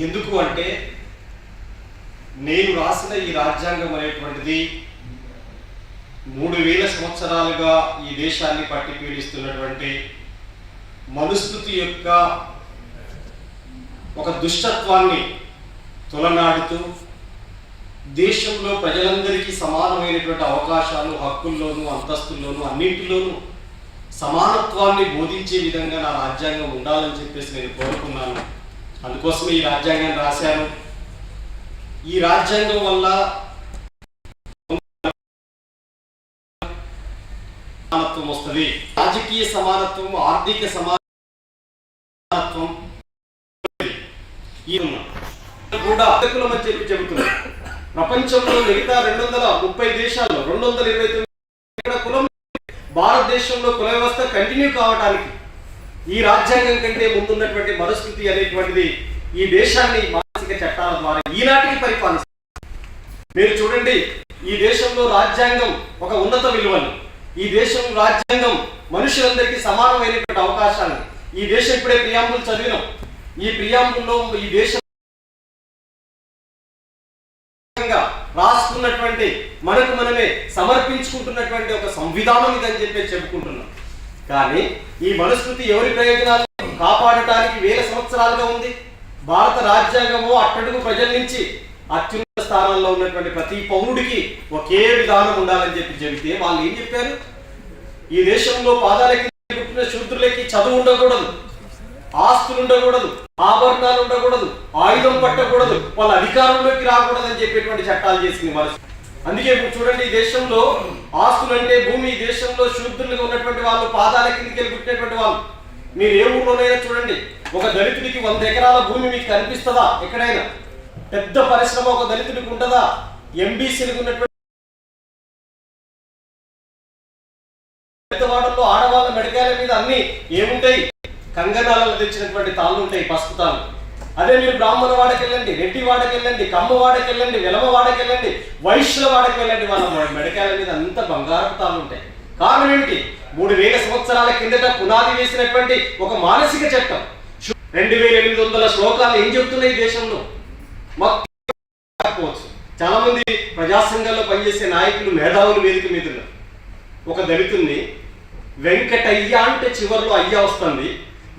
ఎందుకు అంటే నేను రాసిన ఈ రాజ్యాంగం అనేటువంటిది మూడు వేల సంవత్సరాలుగా ఈ దేశాన్ని పట్టి పీడిస్తున్నటువంటి మనుస్మృతి యొక్క ఒక దుష్టత్వాన్ని తొలనాడుతూ దేశంలో ప్రజలందరికీ సమానమైనటువంటి అవకాశాలు హక్కుల్లోనూ అంతస్తుల్లోనూ అన్నింటిలోనూ సమానత్వాన్ని బోధించే విధంగా నా రాజ్యాంగం ఉండాలని చెప్పేసి నేను కోరుకున్నాను. అందుకోసం ఈ రాజ్యాంగాన్ని రాశారు. ఈ రాజ్యాంగం వల్ల సమానత్వం వస్తుంది. రాజకీయ సమానత్వం ఆర్థిక సమానత్వం ఈ కూడా కులం అని చెప్పి చెబుతున్నారు ప్రపంచంలో మిగతా రెండు వందల ముప్పై దేశాల్లో రెండు వందల ఇరవై తొమ్మిది కులం భారతదేశంలో కుల వ్యవస్థ కంటిన్యూ కావడానికి ఈ రాజ్యాంగం కంటే ముందున్నటువంటి మనుస్మృతి అనేటువంటిది ఈ దేశాన్ని మానసిక చట్టాల ద్వారా ఈనాటికి పరిపాలిస్తుంది. మీరు చూడండి ఈ దేశంలో రాజ్యాంగం ఒక ఉన్నత విలువలు. ఈ దేశం రాజ్యాంగం మనుషులందరికీ సమానమైనటువంటి అవకాశాలు. ఈ దేశం ఇప్పుడే ప్రియాంబుల్ చదివినాం. ఈ ప్రియాంబుల్లో ఈ దేశం రాసుకున్నటువంటి మనకు మనమే సమర్పించుకుంటున్నటువంటి ఒక సంవిధానం ఇదని చెప్పి చెప్పుకుంటున్నాం. కానీ ఈ మనుస్మృతి ఎవరి ప్రయోజనాలు? కాపాడటానికి వేల సంవత్సరాలుగా ఉంది. భారత రాజ్యాంగము అట్టడుగు ప్రజల నుంచి అత్యున్నత స్థానంలో ఉన్నటువంటి ప్రతి పౌరుడికి ఒకే విధానం ఉండాలని చెప్పి చెబితే వాళ్ళు ఏం చెప్పారు? ఈ దేశంలో పాదాలకి పుట్టిన శూద్రులకి చదువు ఉండకూడదు ఆస్తులు ఉండకూడదు ఆభరణాలు ఉండకూడదు ఆయుధం పట్టకూడదు వాళ్ళ అధికారంలోకి రాకూడదని చెప్పేటువంటి చట్టాలు చేసింది మనసు అందుకే ఇప్పుడు చూడండి ఈ దేశంలో ఆస్తులు అంటే భూమి ఈ దేశంలో శూద్రులుగా ఉన్నటువంటి వాళ్ళు పాదాల కిందకి వెళ్ళి పుట్టినటువంటి వాళ్ళు. మీరు ఏ ఊర్లోనైనా చూడండి ఒక దళితుడికి వంద ఎకరాల భూమి మీకు కనిపిస్తుందా? ఎక్కడైనా? పెద్ద పరిశ్రమ ఒక దళితుడికి ఉంటుందా? ఎంబీసీలకు ఉన్నటువంటి వాడల్లో ఆడవాళ్ళ మెడకాయల మీద అన్ని ఏముంటాయి? కంగనాలలో తెచ్చినటువంటి తాళ్ళు ఉంటాయి పసుపు తాళ్ళు. అదే మీరు బ్రాహ్మణ వాడకి వెళ్ళండి రెడ్డి వాడకి వెళ్ళండి కమ్మ వాడకి వెళ్ళండి వెలమ వాడకి వెళ్ళండి వైశ్యుల వాడకి వెళ్ళండి వాళ్ళ మెడకాయల మీద అంత బంగారపు తాళ్ళు ఉంటాయి. కారణం ఏమిటి? మూడు వేల సంవత్సరాల కిందట పునాది వేసినటువంటి ఒక మానసిక చట్టం. రెండు వేల ఎనిమిది వందల శ్లోకాలు ఏం చెప్తున్నాయి ఈ దేశంలో? మొత్తం చాలా మంది ప్రజాసంఘంలో పనిచేసే నాయకులు మేధావులు వేదిక మీదున్నారు. ఒక దళితుని వెంకటయ్య అంటే చివరిలో అయ్య వస్తుంది.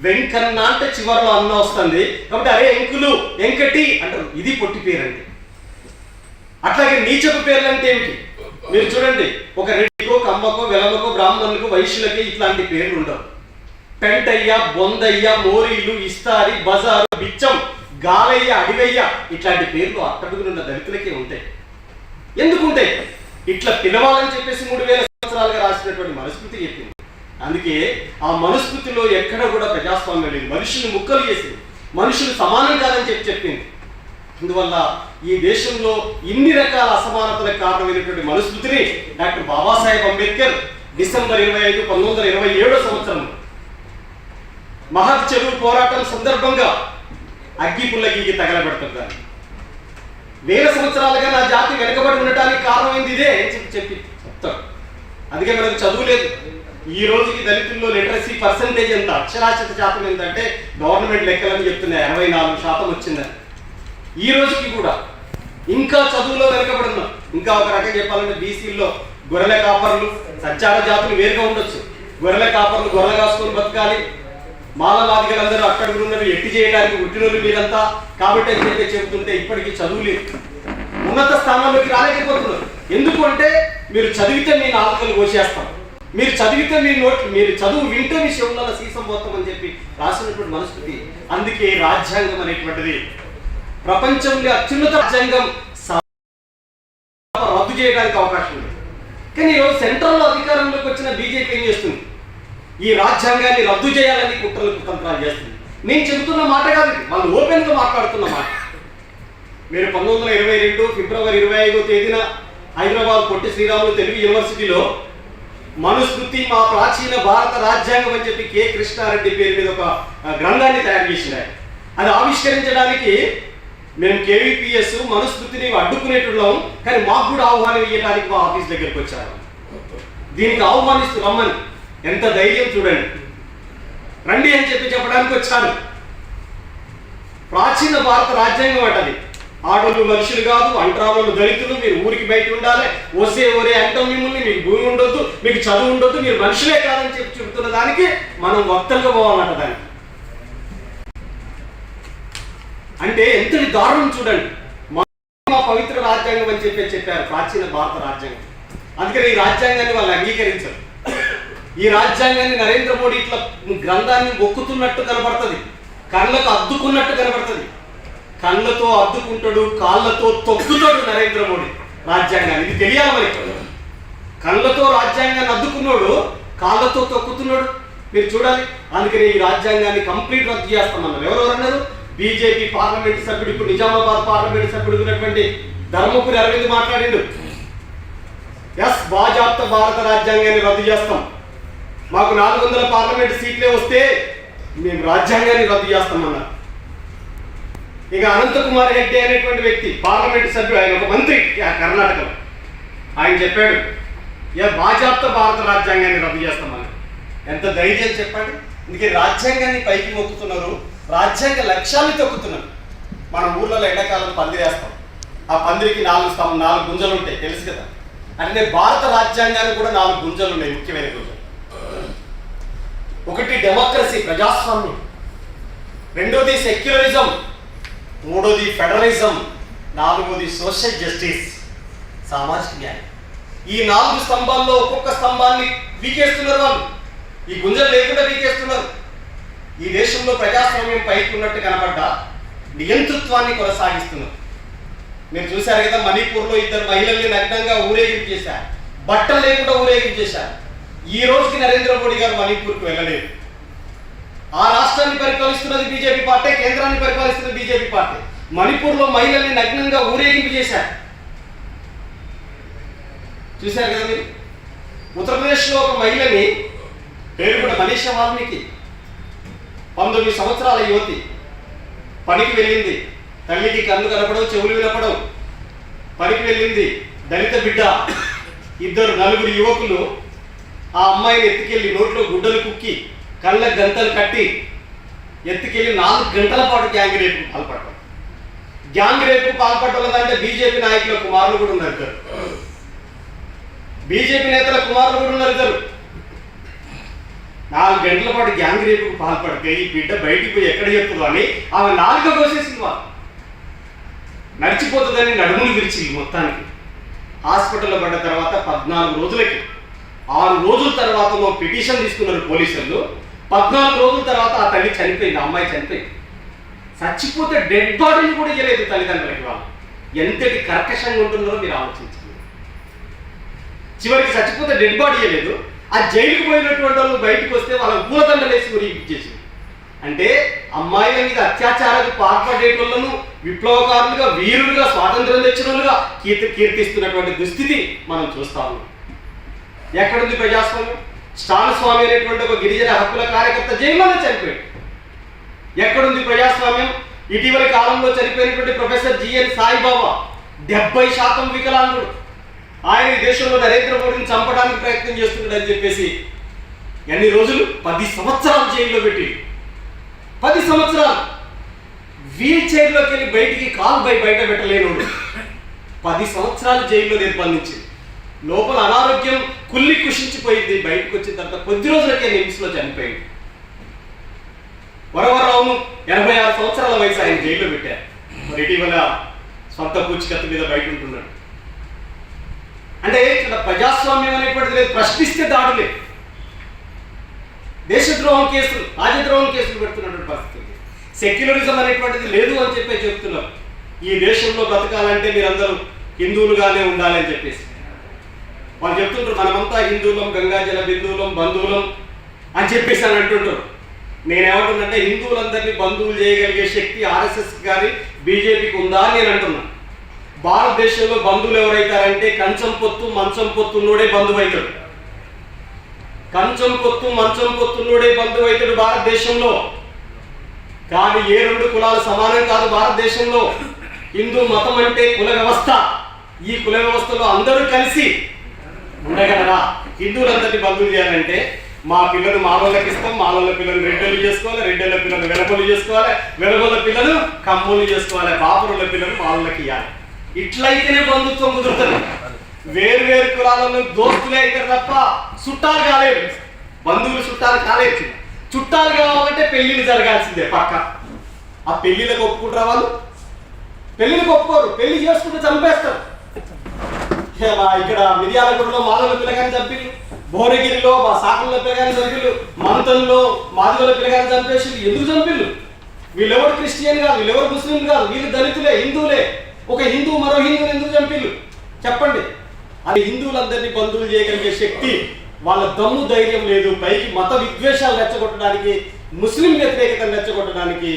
వెంకన్న అంటే చివరిలో అన్న వస్తుంది. కాబట్టి అరే ఎంకులు వెంకటి అంటారు. ఇది పొట్టి పేరు అంటే అట్లాగే నీచపు పేర్లు అంటే ఏమిటి? మీరు చూడండి ఒక రెడ్డికో కమ్మకో వెలమకో బ్రాహ్మణులకు వైశ్యులకి ఇట్లాంటి పేర్లు ఉండవు. పెంటయ్య బొందయ్య మోరీలు ఇస్తారి బజారు బిచ్చం గాలయ్య అడివయ్య ఇట్లాంటి పేర్లు అట్టడుగునున్న దళితులకే ఉంటాయి. ఎందుకుంటాయి ఇట్లా పిలవాలని చెప్పేసి మూడు వేల సంవత్సరాలుగా రాసినటువంటి మనుస్మృతి చెప్పింది. అందుకే ఆ మనుస్మృతిలో ఎక్కడ కూడా ప్రజాస్వామ్యం లేదు. మనుషులు ముక్కలు చేసింది. మనుషులు సమానం కాదని చెప్పి చెప్పింది. అందువల్ల ఈ దేశంలో ఇన్ని రకాల అసమానతలకు కారణమైనటువంటి మనుస్మృతిని డాక్టర్ బాబాసాహెబ్ అంబేద్కర్ డిసెంబర్ ఇరవై ఐదు పంతొమ్మిది వందల ఇరవై ఏడో సంవత్సరం మహత్ చెరువు పోరాటం సందర్భంగా అగ్గి పుల్లగికి తగలబెడుతున్నారు వేల సంవత్సరాలుగా నా జాతి వెనుకబడి ఉండటానికి కారణమైంది ఇదే అని చెప్పి చెప్పి చెప్తాడు. అందుకే మనకు చదువు లేదు. ఈ రోజుకి దళితుల్లో లిటరసీ పర్సంటేజ్ ఎంత? అక్షరాస్యత శాతం ఎంతంటే గవర్నమెంట్ లెక్కలని చెప్తున్నాయి. అరవై నాలుగు శాతం వచ్చిందని. ఈ రోజుకి కూడా ఇంకా చదువులో వెనకబడి ఇంకా ఒక రకం చెప్పాలంటే బీసీల్లో గొర్రెల కాపర్లు సంచార జాతులు వేరుగా ఉండొచ్చు. గొర్రెల కాపర్లు గొర్రెలు కాసుకొని బతకాలి. మాలవాదిగలందరూ అక్కడ ఉన్నవి ఎట్టి చేయడానికి ఉట్టినోళ్ళు మీరంతా కాబట్టి అని చెప్పి చెబుతుంటే ఇప్పటికీ చదువు లేదు. ఉన్నత స్థానంలోకి రాలేకపోతున్నారు. ఎందుకంటే మీరు చదివితే మీ నాలుకలు కోసేస్తాను మీరు చదివితే మీ నోట్ మీరు చదువు వింటే మీ శివుల సీసం పోతాం అని చెప్పి రాసినటువంటి మనస్కృతి అందుకే రాజ్యాంగం అనేటువంటిది ప్రపంచంలో అత్యున్నత రాజ్యాంగం రద్దు చేయడానికి అవకాశం ఉంది. కానీ ఈరోజు సెంట్రల్లో అధికారంలోకి వచ్చిన బీజేపీ ఏం చేస్తుంది? ఈ రాజ్యాంగాన్ని రద్దు చేయాలని కుట్రలు కుతంత్రాలు చేస్తుంది. నేను చెబుతున్న మాట కాదు వాళ్ళు ఓపెన్గా మాట్లాడుతున్న మాట. మీరు పంతొమ్మిది వందల ఇరవై రెండు ఫిబ్రవరి ఇరవై ఐదో తేదీన హైదరాబాద్ పొట్టి శ్రీరాములు తెలుగు యూనివర్సిటీలో మనుస్మృతి మా ప్రాచీన భారత రాజ్యాంగం అని చెప్పి కె కృష్ణారెడ్డి పేరు మీద ఒక గ్రంథాన్ని తయారు చేసిన అది ఆవిష్కరించడానికి మేము కేవీపీఎస్ మనుస్మృతిని అడ్డుకునేటున్నాం కానీ మాకు కూడా ఆహ్వానం ఇవ్వడానికి మా ఆఫీస్ దగ్గరికి వచ్చారు. దీనికి ఆహ్వానిస్తూ రమ్మని. ఎంత ధైర్యం చూడండి. రండి అని చెప్పి చెప్పడానికి వచ్చాను ప్రాచీన భారత రాజ్యాంగం అంటది. ఆడోళ్ళు మనుషులు కాదు అంటరాళ్ళు దళితులు మీరు ఊరికి బయట ఉండాలి. వస్తే ఒరే అంటాం మిమ్మల్ని మీకు భూమి ఉండొద్దు మీకు చదువు ఉండొద్దు మీరు మనుషులే కాదని చెప్పి చెబుతున్న దానికి మనం వక్తలుగా పోవాలంట దానికి అంటే ఎంతటి దారుణం చూడండి. మా మా పవిత్ర రాజ్యాంగం అని చెప్పి చెప్పారు ప్రాచీన భారత రాజ్యాంగం. అందుకని ఈ రాజ్యాంగాన్ని వాళ్ళు అంగీకరించరు. ఈ రాజ్యాంగాన్ని నరేంద్ర మోడీ ఇట్లా గ్రంథాన్ని ఒక్కుతున్నట్టు కనబడుతుంది. కళ్ళకు అద్దుకున్నట్టు కనబడుతుంది. కళ్ళతో అద్దుకుంటాడు కాళ్ళతో తొక్కుతాడు నరేంద్ర మోడీ రాజ్యాంగాన్ని. ఇది తెలియాలి మరి కళ్ళతో రాజ్యాంగాన్ని అద్దుకున్నాడు కాళ్ళతో తొక్కుతున్నాడు. మీరు చూడాలి. అందుకని ఈ రాజ్యాంగాన్ని కంప్లీట్ రద్దు చేస్తామన్నారు. ఎవరెవరు అన్నారు? బీజేపీ పార్లమెంట్ సభ్యుడు ఇప్పుడు నిజామాబాద్ పార్లమెంట్ సభ్యుడు ఉన్నటువంటి ధర్మపురి అరవింద్ మాట్లాడిండు. ఎస్ బాజాప్త భారత రాజ్యాంగాన్ని రద్దు చేస్తాం. మాకు నాలుగు వందల పార్లమెంట్ సీట్లే వస్తే మేము రాజ్యాంగాన్ని రద్దు చేస్తామన్నారు. ఇక అనంతకుమార్ రెడ్డి అనేటువంటి వ్యక్తి పార్లమెంట్ సభ్యుడు ఆయన ఒక మంత్రి కర్ణాటకలో. ఆయన చెప్పాడు ఏ బాజాప్త భారత రాజ్యాంగాన్ని రద్దు చేస్తామని ఎంత ధైర్యం చెప్పండి. ఇందుకే రాజ్యాంగాన్ని పైకి మొక్కుతున్నారు రాజ్యాంగ లక్ష్యాన్ని తొక్కుతున్నారు. మన ఊర్లలో ఎండాకాలం పందిరేస్తాం ఆ పందిరికి నాలుగు స్తం- నాలుగు గుంజలు ఉంటాయి తెలుసు కదా. అంటే భారత రాజ్యాంగానికి కూడా నాలుగు గుంజలు ఉన్నాయి ముఖ్యమైన గుంజలు. ఒకటి డెమోక్రసీ ప్రజాస్వామ్యం. రెండోది సెక్యులరిజం. మూడోది ఫెడరలిజం నాలుగోది సోషల్ జస్టిస్ సామాజిక న్యాయం. ఈ నాలుగు స్తంభాల్లో ఒక్కొక్క స్తంభాన్ని వీకేస్తున్నారు వాళ్ళు. ఈ గుంజలు లేకుండా వీకేస్తున్నారు. ఈ దేశంలో ప్రజాస్వామ్యం పైకి ఉన్నట్టు కనబడ్డా నియంతృత్వాన్ని కొనసాగిస్తున్నారు. మీరు చూశారు కదా మణిపూర్లో ఇద్దరు మహిళల్ని నగ్నంగా ఊరేగింపు చేశారు. బట్టలు లేకుండా ఊరేగింపు చేశారు. ఈ రోజుకి నరేంద్ర మోడీ గారు మణిపూర్కు వెళ్ళలేదు. ఆ రాష్ట్రాన్ని పరిపాలిస్తున్నది బీజేపీ పార్టీ కేంద్రాన్ని పరిపాలిస్తున్నది బీజేపీ పార్టీ. మణిపూర్లో మహిళల్ని నగ్నంగా ఊరేగింపు చేశారు. చూశారు కదా మీరు? ఉత్తరప్రదేశ్లో ఒక మహిళని పేరు కూడా మనీషా వాల్మీకి. పంతొమ్మిది సంవత్సరాల యువతి. పనికి వెళ్ళింది. తల్లికి కళ్ళు కనపడవు చెవులు వినపడవు. పనికి వెళ్ళింది దళిత బిడ్డ. ఇద్దరు నలుగురు యువకులు ఆ అమ్మాయిని ఎత్తుకెళ్ళి నోట్లో గుడ్డలు కుక్కి కళ్ళ గంతలు కట్టి ఎత్తుకెళ్ళి నాలుగు గంటల పాటు గ్యాంగ్ రేపు పాల్పడటం. గ్యాంగ్ రేపు పాల్పడటం అంటే బీజేపీ నాయకుల కుమారులు కూడా ఉన్నారు ఇద్దరు. బీజేపీ నేతల కుమారులు కూడా ఉన్నారు ఇద్దరు. నాలుగు గంటల పాటు గ్యాంగ్ రేపుకు పాల్పడితే ఈ బిడ్డ బయటికి పోయి ఎక్కడ చెప్తుందో అని ఆమె నాలుగ కోసేసింది వాళ్ళు నడిచిపోతుందని నడుములు విరిచి మొత్తానికి. హాస్పిటల్లో పడ్డ తర్వాత పద్నాలుగు రోజులకి ఆరు రోజుల తర్వాత పిటిషన్ తీసుకున్నారు పోలీసులు. పద్నాలుగు రోజుల తర్వాత ఆ తల్లి చనిపోయింది అమ్మాయి చనిపోయింది. చచ్చిపోతే డెడ్ బాడీని కూడా ఇవ్వలేదు తల్లిదండ్రులకి వాళ్ళు ఎంతటి కర్కశంగా ఉంటుందో మీరు ఆలోచించండి. చివరికి చచ్చిపోతే డెడ్ బాడీ ఇవ్వలేదు ఆ జైలుకు పోయినటువంటి వాళ్ళు బయటకు వస్తే వాళ్ళ పూలదండలు వేసి మరి ఇచ్చేసింది అంటే అమ్మాయిల మీద అత్యాచారాలకు పాల్పడేటోళ్ళను విప్లవకారులుగా వీరులుగా స్వాతంత్రం తెచ్చిన వాళ్ళుగా కీర్తి కీర్తిస్తున్నటువంటి దుస్థితి మనం చూస్తాము ఎక్కడుంది ప్రజాస్వామ్యం? స్టాన్ స్వామి అనేటువంటి ఒక గిరిజన హక్కుల కార్యకర్త జైల్లోనే చనిపోయాడు. ఎక్కడుంది ప్రజాస్వామ్యం? ఇటీవల కాలంలో చనిపోయినటువంటి ప్రొఫెసర్ జిఎన్ సాయిబాబా డెబ్బై శాతం వికలాంగుడు. ఆయన ఈ దేశంలో నరేంద్ర మోడీని చంపడానికి ప్రయత్నం చేస్తున్నాడని చెప్పేసి ఎన్ని రోజులు? పది సంవత్సరాలు జైల్లో పెట్టి. పది సంవత్సరాలు. వీల్ చైర్లోకి వెళ్ళి బయటికి కాలు బై బయట పెట్టలేను పది సంవత్సరాలు జైల్లో నిర్బంధించింది లోపల అనారోగ్యం కుల్లి కుషించిపోయింది బయటకు వచ్చిన తర్వాత కొద్ది రోజులకే నిమ్స్లో చనిపోయింది. వరవరరావును ఎనభై ఆరు సంవత్సరాల వయసు ఆయన జైల్లో పెట్టారు. మరి ఇటీవల సొంత పూచికత్తు మీద బయట ఉంటున్నాడు. అంటే ఇక్కడ ప్రజాస్వామ్యం అనేటువంటిది లేదు ప్రశ్నిస్తే దాడులే. దేశద్రోహం కేసులు రాజద్రోహం కేసులు పెడుతున్నటువంటి పరిస్థితి సెక్యులరిజం అనేటువంటిది లేదు అని చెప్పి చెప్తున్నారు. ఈ దేశంలో బ్రతకాలంటే మీరందరూ హిందువులుగానే ఉండాలి అని చెప్పేసి. వాళ్ళు చెప్తుంటారు మనమంతా హిందువులం గంగాజల బిందువులం బంధువులం అని చెప్పేసి అని అంటుంటారు. నేనేమంటున్నంటే హిందువులందరినీ బంధువులు చేయగలిగే శక్తి ఆర్ఎస్ఎస్ కానీ బీజేపీకి ఉందా అని నేను అంటున్నాను భారతదేశంలో బంధువులు ఎవరైతారంటే కంచం పొత్తు మంచం పొత్తున్నోడే బంధువు అవుతాడు కంచం పొత్తు మంచం పొత్తున్నోడే బంధువు అవుతాడు భారతదేశంలో. కానీ ఏ రెండు కులాలు సమానం కాదు భారతదేశంలో. హిందూ మతం అంటే కుల వ్యవస్థ. ఈ కుల వ్యవస్థలో అందరూ కలిసి ఉండగలరా? హిందువులందరినీ బంధువులు చేయాలంటే మా పిల్లలు మా ఇస్తాం మా పిల్లలు రెడ్డలు చేసుకోవాలి రెడ్డల పిల్లలు వెలపలు చేసుకోవాలి వెలగొల్ల పిల్లలు కమ్ములు చేసుకోవాలి బాపురుల పిల్లలు మా ఇవ్వాలి ఇట్లయితేనే బంధుత్వం కుదురుతుంది. వేరు వేరు కులాలలో దోస్తులే అయితే తప్ప చుట్టాలు కాలేదు బంధువులు చుట్టాలు కాలేదు చుట్టాలు కావాలంటే పెళ్ళిళ్ళు జరగాల్సిందే పక్క. ఆ పెళ్ళిళ్ళకి ఒప్పుకుంటారా వాళ్ళు? పెళ్ళిళ్ళకి ఒప్పుకోరు. పెళ్ళి చేసుకుంటే చంపేస్తారు. మా ఇక్కడ మిర్యాలగూడలో మాధవుల పిల్లగాని చంపిరు భువనగిరిలో మా సాకుల పిల్లగాని చంపిల్లు మంతల్లో మాధవుల పిల్లగాని చంపేసి ఎందుకు చంపిళ్ళు వీళ్ళెవరు క్రిస్టియన్ కాదు వీళ్ళెవరు ముస్లింలు కాదు వీళ్ళు దళితులే హిందువులే. ఒక హిందువు మరో హిందువుని ఎందుకు చంపిళ్ళు చెప్పండి. అది హిందువులందరినీ బంధువులు చేయగలిగే శక్తి వాళ్ళ దమ్ము ధైర్యం లేదు పైకి మత విద్వేషాలు రెచ్చగొట్టడానికి ముస్లిం వ్యతిరేకతను రెచ్చగొట్టడానికి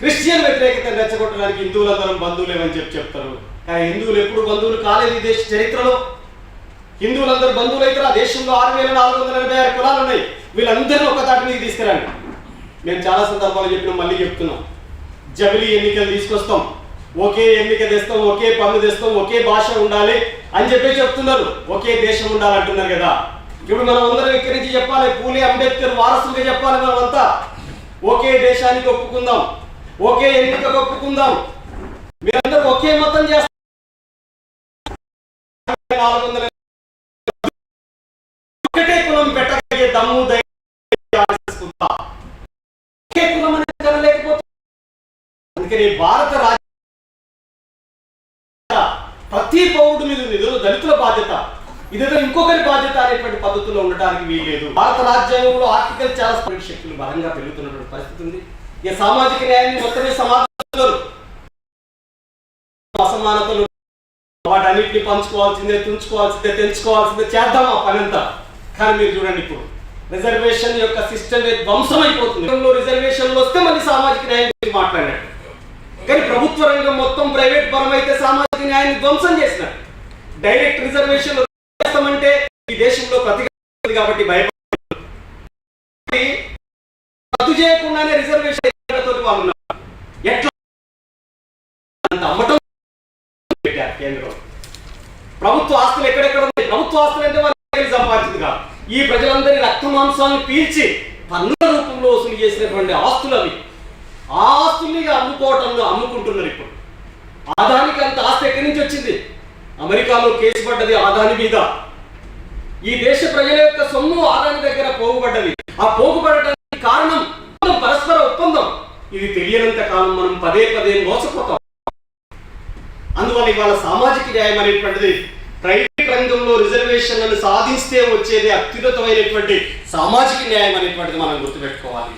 క్రిస్టియన్ వ్యతిరేకతను రెచ్చగొట్టడానికి హిందువులందరం బంధువులేమని చెప్పి చెప్తారు. హిందువులు ఎప్పుడు బంధువులు కాలేదు ఈ దేశ చరిత్రలో. హిందువులందరూ బంధువులు అయితే ఆ దేశంలో ఆరు వేల నాలుగు వందల ఎనభై ఆరు కులాలు ఉన్నాయి వీళ్ళందరినీ ఒక తాటి మీద తీసుకురండి. మేము చాలా సందర్భాలు చెప్పినాం మళ్ళీ చెప్తున్నాం. జబిలీ ఎన్నికలు తీసుకొస్తాం. ఒకే ఎన్నిక తెస్తాం ఒకే పనులు తెస్తాం ఒకే భాష ఉండాలి అని చెప్పి చెప్తున్నారు. ఒకే దేశం ఉండాలంటున్నారు కదా. ఇప్పుడు మనం అందరం ఇక్కడి నుంచి చెప్పాలి పూలే అంబేద్కర్ వారసులుగా చెప్పాలి మనం అంతా ఒకే దేశానికి ఒప్పుకుందాం. ఒకే ఎన్నికకు ఒప్పుకుందాం. మీరందరూ ఒకే మతం చేస్తారు నాలుగు వందల ఒకటే కులం పెట్టగలిగే దమ్ము ధైర్యం ఒకే కులం అనేది కనలేకపోతే అందుకని భారత రాజ్య ప్రతి పౌరుడు మీద ఉంది దళితుల బాధ్యత. ఇదేదో ఇంకొకరి బాధ్యత అనేటువంటి పద్ధతిలో ఉండడానికి వీలేదు భారత రాజ్యాంగంలో ఆర్టికల్ చాలా శక్తులు బలంగా పెరుగుతున్నటువంటి పరిస్థితి ఉంది. ఇక సామాజిక న్యాయాన్ని మొత్తమే సమాజంలో అసమానతలు వాటన్నిటిని పంచుకోవాల్సిందే తుంచుకోవాల్సిందే తెలుసుకోవాల్సిందే చేద్దాం ఆ పనంతా కానీ మీరు చూడండి ఇప్పుడు రిజర్వేషన్ యొక్క సిస్టమ్ ధ్వంసం అయిపోతుంది రిజర్వేషన్లు వస్తే మళ్ళీ సామాజిక న్యాయం గురించి మాట్లాడినట్టు కానీ ప్రభుత్వ రంగం మొత్తం ప్రైవేట్ పరం అయితే సామాజిక న్యాయాన్ని ధ్వంసం చేసినట్టు. డైరెక్ట్ రిజర్వేషన్ చేస్తామంటే ఈ దేశంలో ప్రతిగా కాబట్టి భయపడి రద్దు చేయకుండానే రిజర్వేషన్ వాళ్ళు కేంద్రం. ప్రభుత్వ ఆస్తులు ఎక్కడెక్కడ ఉన్నాయి? ప్రభుత్వ ఆస్తులు అంటే వాళ్ళు సంపాదించింది కాదు. ఈ ప్రజలందరి రక్త మాంసాలను పీల్చి పన్నుల రూపంలో వసూలు చేసినటువంటి ఆస్తులు అవి ఆ ఆస్తుల్ని అమ్ముకోవటంలో అమ్ముకుంటున్నారు ఇప్పుడు. ఆదానికి అంత ఆస్తి ఎక్కడి నుంచి వచ్చింది? అమెరికాలో కేసు పడ్డది ఆదాని మీద. ఈ దేశ ప్రజల యొక్క సొమ్ము ఆదాని దగ్గర పోగుపడ్డది. ఆ పోగుపడటానికి కారణం పరస్పర ఒప్పందం. ఇది తెలియనంత కాలం మనం పదే పదే మోసపోతాం. వల్ల ఇవాళ సామాజిక న్యాయం అనేటువంటిది ప్రైవేట్ రంగంలో రిజర్వేషన్లను సాధిస్తే వచ్చేది అత్యున్నతమైనటువంటి సామాజిక న్యాయం అనేటువంటిది మనం గుర్తుపెట్టుకోవాలి.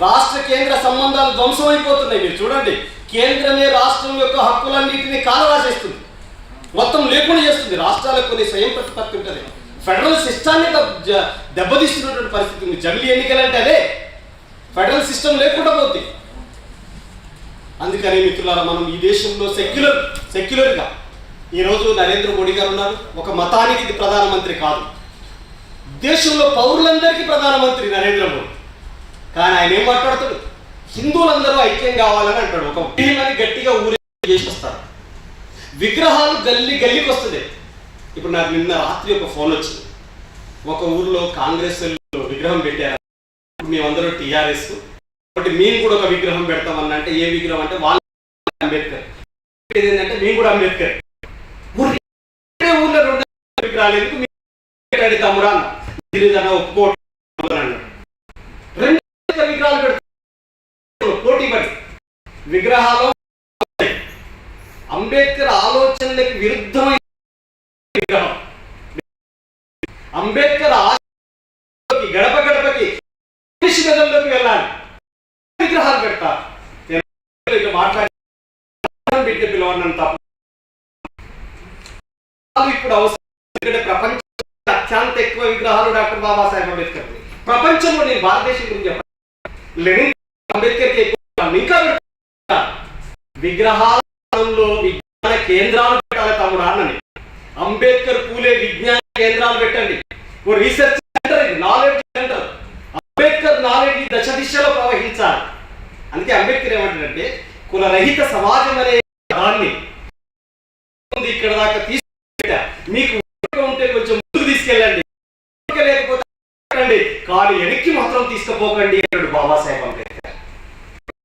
రాష్ట్ర కేంద్ర సంబంధాలు ధ్వంసం అయిపోతున్నాయి మీరు చూడండి కేంద్రమే రాష్ట్రం యొక్క హక్కులన్నింటినీ కాలరాసేస్తుంది. మొత్తం లేకుండా చేస్తుంది. రాష్ట్రాలకు కొన్ని స్వయం ప్రతిపత్తి ఉంటుంది. ఫెడరల్ సిస్టాన్ని దెబ్బ- దెబ్బతీస్తున్నటువంటి పరిస్థితి ఉంది. జమిలీ ఎన్నికలంటే అదే. ఫెడరల్ సిస్టమ్ లేకుండా పోతుంది అందుకని మిత్రులారా మనం ఈ దేశంలో సెక్యులర్ సెక్యులర్గా ఈరోజు నరేంద్ర మోడీ గారు ఉన్నారు. ఒక మతానికి ఇది ప్రధానమంత్రి కాదు. దేశంలో పౌరులందరికీ ప్రధానమంత్రి నరేంద్ర మోడీ. కానీ ఆయన ఏం మాట్లాడతాడు? హిందువులందరూ ఐక్యం కావాలని అంటాడు. ఒక అని గట్టిగా ఊరే చేసి వస్తారు విగ్రహాలు గల్లి గల్లీకి వస్తుంది. ఇప్పుడు నాకు నిన్న రాత్రి ఒక ఫోన్ వచ్చింది. ఒక ఊర్లో కాంగ్రెస్ విగ్రహం పెట్టారు. ఇప్పుడు మేమందరూ టీఆర్ఎస్. కాబట్టి మేము కూడా ఒక విగ్రహం పెడతామని అంటే ఏ విగ్రహం అంటే వాళ్ళు అంబేద్కర్. ఏంటంటే మేము కూడా అంబేద్కర్. ఊర్లో రెండు విగ్రహాలు ఎందుకు తమ్ముడా అన్న. ఒప్పుకోవడం రెండు విగ్రహాలు పెడతారు. పోటీ పడి విగ్రహాలు అంబేద్కర్ ఆలోచనలకు విరుద్ధమైన విగ్రహం. అంబేద్కర్ గడప గడపకి మనిషి మెదల్లోకి వెళ్ళాలి. విగ్రహాలు పెడతారు నేను మాట్లాడి బిడ్డ పిలవన్నంత తప్ప. ఇప్పుడు అవసరం ఎందుకంటే ప్రపంచ అత్యంత ఎక్కువ విగ్రహాలు డాక్టర్ బాబాసాహెబ్ అంబేద్కర్ ప్రపంచంలో నేను భారతదేశం గురించి చెప్పాను. లెనిన్ అంబేద్కర్ ఇంకా విగ్రహాలలో విజ్ఞాన కేంద్రాలు పెట్టాలి తమ్ముడు అన్నని అంబేద్కర్ పూలే విజ్ఞాన కేంద్రాలు పెట్టండి. ఓ రీసెర్చ్ సెంటర్ ఇది నాలెడ్జ్ సెంటర్. అంబేద్కర్ నాలెడ్జ్ దశ దిశలో ప్రవహించాలి. అందుకే అంబేద్కర్ ఏమంటాడంటే కులరహిత సమాజం అనే దాన్ని ఇక్కడ దాకా తీసుకెళ్ళా మీకు ఉంటే కొంచెం ముందుకు తీసుకెళ్ళండి. కానీ ఎడిక్కి మాత్రం తీసుకుపోకండి అన్నాడు బాబాసాహెబ్ అంబేద్కర్.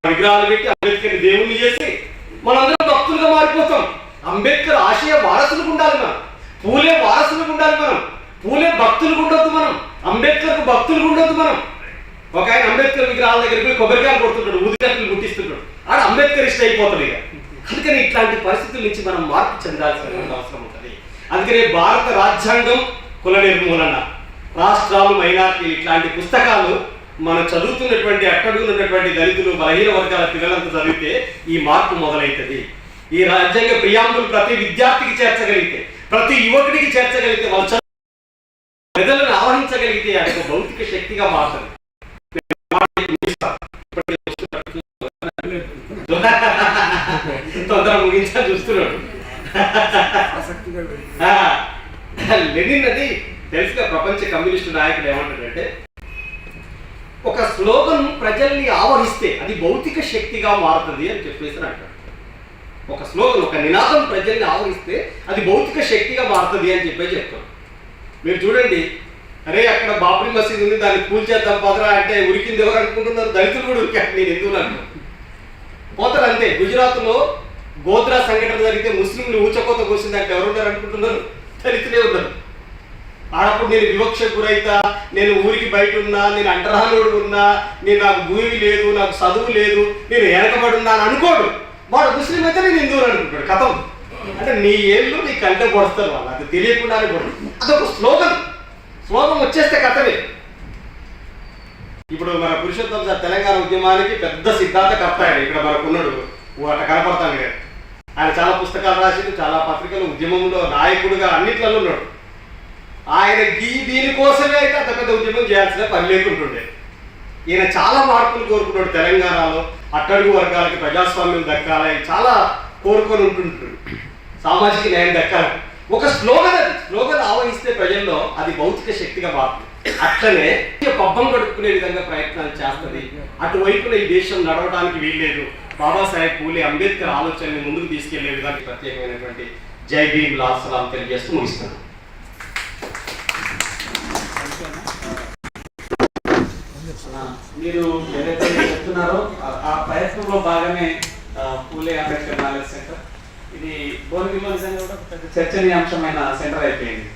విగ్రహాలు పెట్టి అంబేద్కర్ దేవుణ్ణి చేసి మనందరం భక్తులుగా మారిపోతాం. అంబేద్కర్ ఆశయ వారసులకు ఉండాలి మనం. పూలే వారసులకు ఉండాలి మనం. పూలే భక్తులకు ఉండొద్దు మనం. అంబేద్కర్ భక్తులకు ఉండొద్దు మనం. ఒక ఆయన అంబేద్కర్ విగ్రహాల దగ్గర పోయి కొబ్బరికాయలు కొడుతున్నాడు ఉదిగట్లు గుర్తిస్తుంటాడు. ఆడ అంబేద్కర్ ఇష్ట అయిపోతాడు ఇక. అందుకని ఇట్లాంటి పరిస్థితుల నుంచి మనం మార్పు చెందాల్సిన అవసరం ఉంటుంది. అందుకనే భారత రాజ్యాంగం కుల నిర్మూలన రాష్ట్రాలు మైనార్టీలు ఇట్లాంటి పుస్తకాలు మనం చదువుతున్నటువంటి అట్టడుగున్నటువంటి దళితులు బలహీన వర్గాల పిల్లలంతా చదివితే ఈ మార్పు మొదలవుతుంది ఈ రాజ్యాంగ ప్రియాంబులు ప్రతి విద్యార్థికి చేర్చగలిగితే ప్రతి యువకుడికి చేర్చగలిగితే వాళ్ళు ప్రజలను ఆవహించగలిగితే అది ఒక భౌతిక శక్తిగా మారుతుంది. తొందర ముగించా చూస్తున్నాడు. లెనిన్ అది తెలుసుగా ప్రపంచ కమ్యూనిస్టు నాయకుడు ఏమంటాడంటే ఒక స్లోగన్ ప్రజల్ని ఆవహిస్తే అది భౌతిక శక్తిగా మారుతుంది అని చెప్పేసి అంటాడు. ఒక స్లోగన్ ఒక నినాదం ప్రజల్ని ఆవహిస్తే అది భౌతిక శక్తిగా మారుతుంది అని చెప్పి చెప్తాడు. మీరు చూడండి అరే అక్కడ బాబ్రీ మసీద్ ఉంది దాన్ని కూల్చేద్దాం పదరా అంటే ఉరికింది ఎవరు అనుకుంటున్నారు? దళితులు కూడా ఉరికారు నేను ఎందుకు అనుకో పోతారు అంతే. గుజరాత్లో గోద్రా సంఘటన జరిగితే ముస్లింలు ఊచకోత కోసిందంటే ఎవరున్నారు అనుకుంటున్నారు? దళితులే ఉన్నారు. ఆడప్పుడు నేను వివక్షకు గురైతా నేను ఊరికి బయట ఉన్నా నేను అంటరానుడు ఉన్నా నేను నాకు భూమి లేదు నాకు చదువు లేదు నేను వెనకబడి ఉన్నా అని అనుకోడు. వాడు ముస్లిం అయితే నేను హిందువులు అనుకుంటాడు? కథం. అంటే నీ ఏళ్ళు నీ కంటే కొడతారు వాళ్ళు. అది తెలియకుండానే పొడు అదొక స్లోగన్. స్లోగన్ వచ్చేస్తే కథమే ఇప్పుడు మన పురుషోత్తం సార్ తెలంగాణ ఉద్యమానికి పెద్ద సిద్ధాంతకర్త ఆయన. ఇక్కడ మనకున్నాడు ఓ అట్లా కనపడతాను కదా ఆయన చాలా పుస్తకాలు రాసిండు చాలా పత్రికలు ఉద్యమంలో నాయకుడుగా అన్నిట్లలో ఉన్నాడు. ఆయన ఈ దీనికోసమే అయితే అంత పెద్ద ఉద్యమం చేయాల్సిన పని లేకుంటుండే. ఈయన చాలా మార్పులు కోరుకున్నాడు తెలంగాణలో. అట్టడుగు వర్గాలకి ప్రజాస్వామ్యం దక్కాలని చాలా కోరుకొని ఉంటుంటాడు సామాజిక న్యాయం దక్కాలి ఒక స్లోగన్ అది. స్లోగన్ ఆవహిస్తే ప్రజల్లో అది భౌతిక శక్తిగా మారుతుంది. అట్లనే పబ్బం గడుపుకునే విధంగా ప్రయత్నాలు చేస్తుంది. అటువైపున ఈ దేశం నడవడానికి వీల్లేదు. బాబాసాహెబ్ పూలే అంబేద్కర్ ఆలోచనని ముందుకు తీసుకెళ్ళే విధానికి ప్రత్యేకమైనటువంటి జై భీమ్ లాస్లాం తెలియజేస్తూ ముగిస్తున్నాను మీరు ఏదైతే చెప్తున్నారో ఆ- ప్రయత్నంలో భాగమే పూలే అంబేద్కర్ నాలెడ్జ్ సెంటర్. ఇది భువనగిరిలో కూడా చర్చనీయాంశమైన సెంటర్ అయిపోయింది.